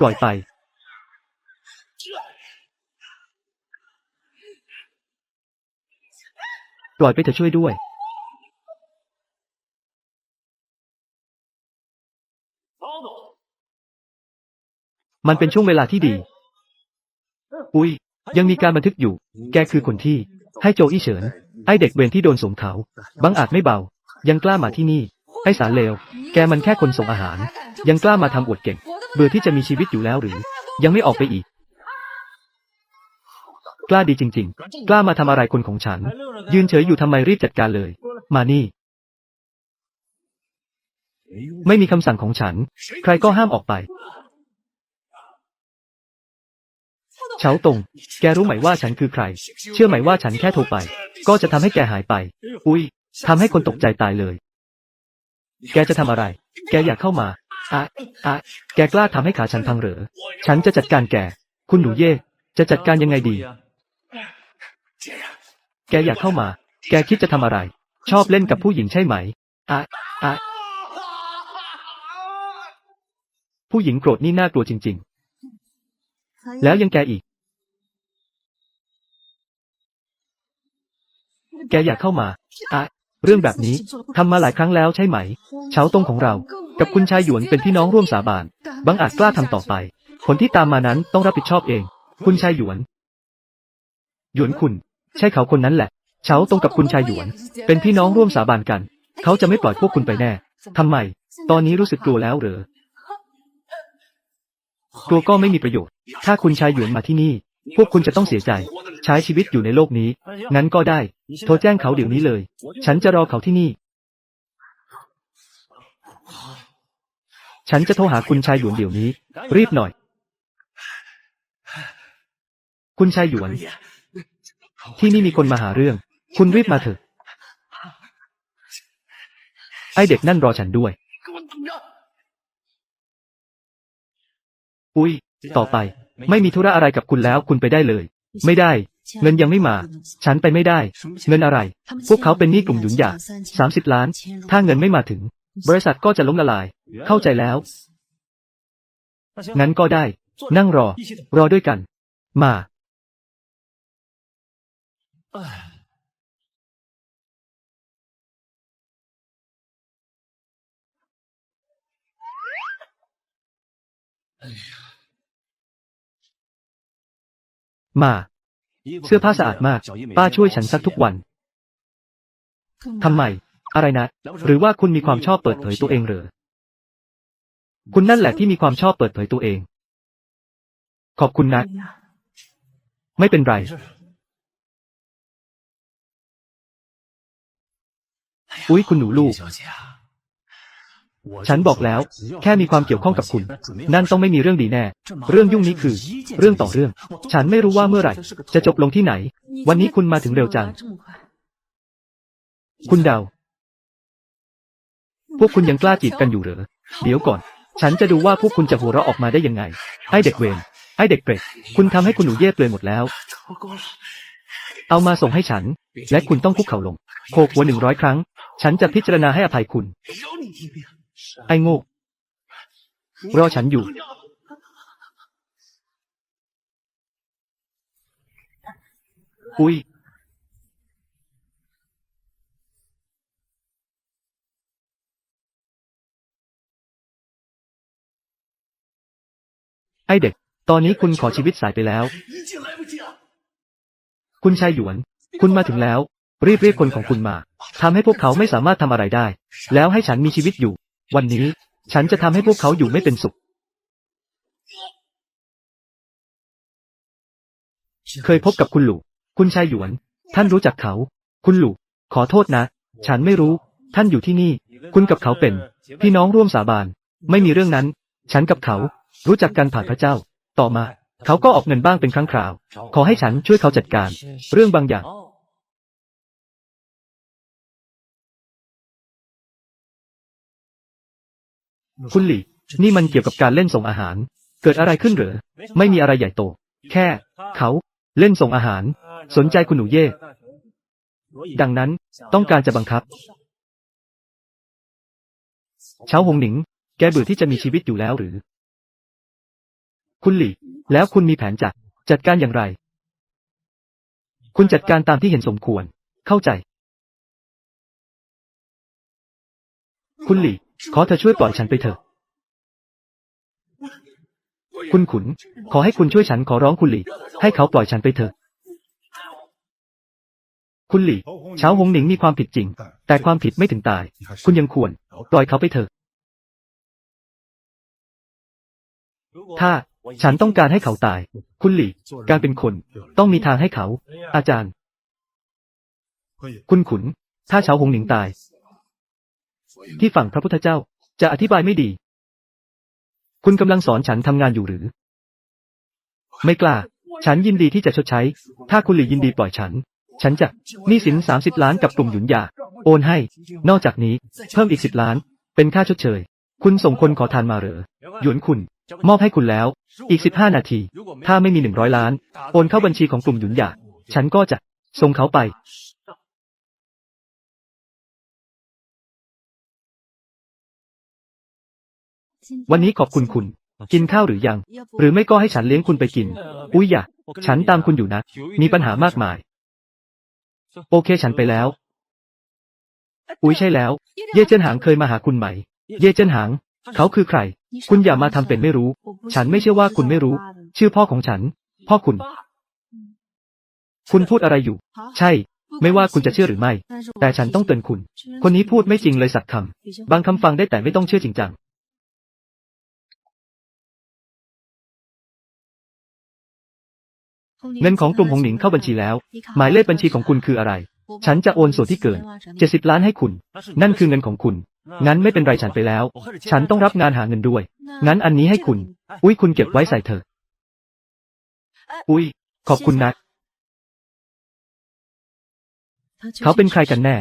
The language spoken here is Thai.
ปล่อยไป ปล่อยไปเถอะช่วยด้วย มันเป็นช่วงเวลาที่ดี อุ้ย ยังมีการบันทึกอยู่ แกคือคนที่ ให้โจอี้เฉิน ไอเด็กเวรที่โดนสมเขาบังอาจไม่เบา ยังกล้ามาที่นี่ ไอสารเลว แกมันแค่คนส่งอาหาร ยังกล้ามาทำอวดเก่ง เบื่อที่จะมีชีวิตอยู่แล้วหรือ ยังไม่ออกไปอีก กล้าดีจริง ๆ กล้ามาทำอะไรคนของฉัน ยืนเฉยอยู่ทำไมรีบจัดการเลย มานี่ ไม่มีคำสั่งของฉัน ใครก็ห้ามออกไปเฉาตง แกรู้ไหมว่าฉันคือใคร เชื่อไหมว่าฉันแค่โทรไป ก็จะทำให้แกหายไป อุ้ยทำให้คนตกใจตายเลย แกจะทำอะไร แกอยากเข้ามา อะอะแกกล้าทำให้ขาฉันพังเหรอ ฉันจะจัดการแก คุณหนูเย่ จะจัดการยังไงดี แกอยากเข้ามา แกคิดจะทำอะไร ชอบเล่นกับผู้หญิงใช่ไหมอะอะผู้หญิงโกรธนี่น่ากลัวจริง ๆ แล้วยังแกอีก แกอยากเข้ามาอะเรื่องแบบนี้ทำมาหลายครั้งแล้วใช่ไหมเฉาตรงของเรา กับคุณชายหยวนเป็นพี่น้องร่วมสาบาน บังอาจกล้าทำต่อไป ผลที่ตามมานั้นต้องรับผิดชอบเอง คุณชายหยวน หยวนคุณ ใช่เขาคนนั้นแหละ เฉาตรงกับคุณชายหยวน เป็นพี่น้องร่วมสาบานกัน เขาจะไม่ปล่อยพวกคุณไปแน่ทำไม ตอนนี้รู้สึกกลัวแล้วหรือกลัวก็ไม่มีประโยชน์ ถ้าคุณชายหยวนมาที่นี่ พวกคุณจะต้องเสียใจ ใช้ชีวิตอยู่ในโลกนี้ งั้นก็ได้ โทรแจ้งเขาเดี๋ยวนี้เลย ฉันจะรอเขาที่นี่ ฉันจะโทรหาคุณชายหยวนเดี๋ยวนี้ รีบหน่อย คุณชายหยวน ที่นี่มีคนมาหาเรื่อง คุณรีบมาเถอะ ไอเด็กนั่นรอฉันด้วย อุ้ย ต่อไป ไม่มีธุระอะไรกับคุณแล้วคุณไปได้เลย ไม่ได้ เงินยังไม่มา ฉันไปไม่ได้ เงินอะไร พวกเขาเป็นหนี้กลุ่มหยุนหยาสามสิบล้าน ถ้าเงินไม่มาถึง บริษัทก็จะล้มละลาย เข้าใจแล้ว งั้นก็ได้ นั่งรอ รอด้วยกัน มา มา เสื้อผ้าสะอาดมาก ป้าช่วยฉันซักทุกวัน ทำไม อะไรนะ หรือว่าคุณมีความชอบเปิดเผยตัวเองเหรอ คุณนั่นแหละที่มีความชอบเปิดเผยตัวเอง ขอบคุณนะ ไม่เป็นไร อุ๊ยคุณหนูลูก ฉันบอกแล้ว แค่มีความเกี่ยวข้องกับคุณ นั่นต้องไม่มีเรื่องดีแน่ เรื่องยุ่งนี้คือ เรื่องต่อเรื่อง ฉันไม่รู้ว่าเมื่อไหร่ จะจบลงที่ไหน วันนี้คุณมาถึงเร็วจัง คุณเดา พวกคุณยังกล้าจีบกันอยู่เหรอ เดี๋ยวก่อน ฉันจะดูว่าพวกคุณจะหัวเราะออกมาได้ยังไง ไอเด็กเวร ไอเด็กเปรต คุณทำให้คุณหนูเย่เปลือยหมดแล้ว เอามาส่งให้ฉัน และคุณต้องคุกเข่าลง โคกหัวหนึ่งร้อยครั้ง ฉันจะพิจารณาให้อภัยคุณ ไอ้โง่ รอฉันอยู่ อุ้ย ไอเด็ก ตอนนี้คุณขอชีวิตสายไปแล้ว คุณชายหยวน คุณมาถึงแล้ว รีบเรียกคนของคุณมาทำให้พวกเขาไม่สามารถทำอะไรได้ แล้วให้ฉันมีชีวิตอยู่ วันนี้ ฉันจะทำให้พวกเขาอยู่ไม่เป็นสุข เคยพบกับคุณหลู่ คุณชายหยวน ท่านรู้จักเขา คุณหลู่ ขอโทษนะ ฉันไม่รู้ ท่านอยู่ที่นี่ คุณกับเขาเป็น พี่น้องร่วมสาบาน ไม่มีเรื่องนั้น ฉันกับเขา รู้จักกันผ่านพระเจ้า ต่อมา เขาก็ออกเงินบ้างเป็นครั้งคราว ขอให้ฉันช่วยเขาจัดการ เรื่องบางอย่าง คุณหลี่นี่มันเกี่ยวกับการเล่นส่งอาหาร เกิดอะไรขึ้นเหรอ ไม่มีอะไรใหญ่โต แค่ เขาเล่นส่งอาหาร สนใจคุณหนูเย่ ดังนั้นต้องการจะบังคับ เช้าหงหนิง แกเบื่อที่จะมีชีวิตอยู่แล้วหรือ คุณหลี่แล้วคุณมีแผนจะจัดการอย่างไร คุณจัดการตามที่เห็นสมควร เข้าใจ คุณหลี่ขอเธอช่วยปล่อยฉันไปเถอะ คุณขุน ขอให้คุณช่วยฉันขอร้องคุณหลี่ให้เขาปล่อยฉันไปเถอะ คุณหลี่เช้าหงหนิงมีความผิดจริง แต่ความผิดไม่ถึงตาย คุณยังควร ปล่อยเขาไปเถอะถ้า ฉันต้องการให้เขาตาย คุณหลี การเป็นคน ต้องมีทางให้เขา อาจารย์ คุณขุน ถ้าเฉาหงหนิงตาย ที่ฝั่งพระพุทธเจ้า จะอธิบายไม่ดี คุณกำลังสอนฉันทำงานอยู่หรือ ไม่กล้า ฉันยินดีที่จะชดใช้ ถ้าคุณหลียินดีปล่อยฉัน ฉันจะหนี้สินสามสิบล้านกับกลุ่มหยุนหยา โอนให้ นอกจากนี้ เพิ่มอีกสิบล้าน เป็นค่าชดเชย คุณส่งคนขอทานมาเหรอ หยวนคุณ มอบให้คุณแล้ว อีกสิบห้านาที ถ้าไม่มีหนึ่งร้อยล้าน โอนเข้าบัญชีของกลุ่มหยุนหยาฉันก็จะส่งเขาไป วันนี้ขอบคุณคุณ กินข้าวหรือยัง หรือไม่ก็ให้ฉันเลี้ยงคุณไปกิน อุ้ยอย่าฉันตามคุณอยู่นะ มีปัญหามากมาย โอเคฉันไปแล้ว อุ้ยใช่แล้ว เย่เจิ้นหางเคยมาหาคุณไหม เย่เจิ้นหาง เขาคือใคร คุณอย่ามาทำเป็นไม่รู้ ฉันไม่เชื่อว่าคุณไม่รู้ ชื่อพ่อของฉัน พ่อคุณ คุณพูดอะไรอยู่ ใช่ ไม่ว่าคุณจะเชื่อหรือไม่ แต่ฉันต้องเตือนคุณ คนนี้พูดไม่จริงเลยสักคำบางคำฟังได้แต่ไม่ต้องเชื่อจริงจังเงินของกลุ่มหงหนิงเข้าบัญชีแล้ว หมายเลขบัญชีของคุณคืออะไร ฉันจะโอนส่วนที่เกิน 70 ล้านให้คุณ นั่นคือเงินของคุณ งั้นไม่เป็นไรฉันไปแล้ว ฉันต้องรับงานหาเงินด้วย งั้นอันนี้ให้คุณ อุ้ยคุณเก็บไว้ใส่เถอะอุ้ยขอบคุณนะ เขาเป็นใครกันแน่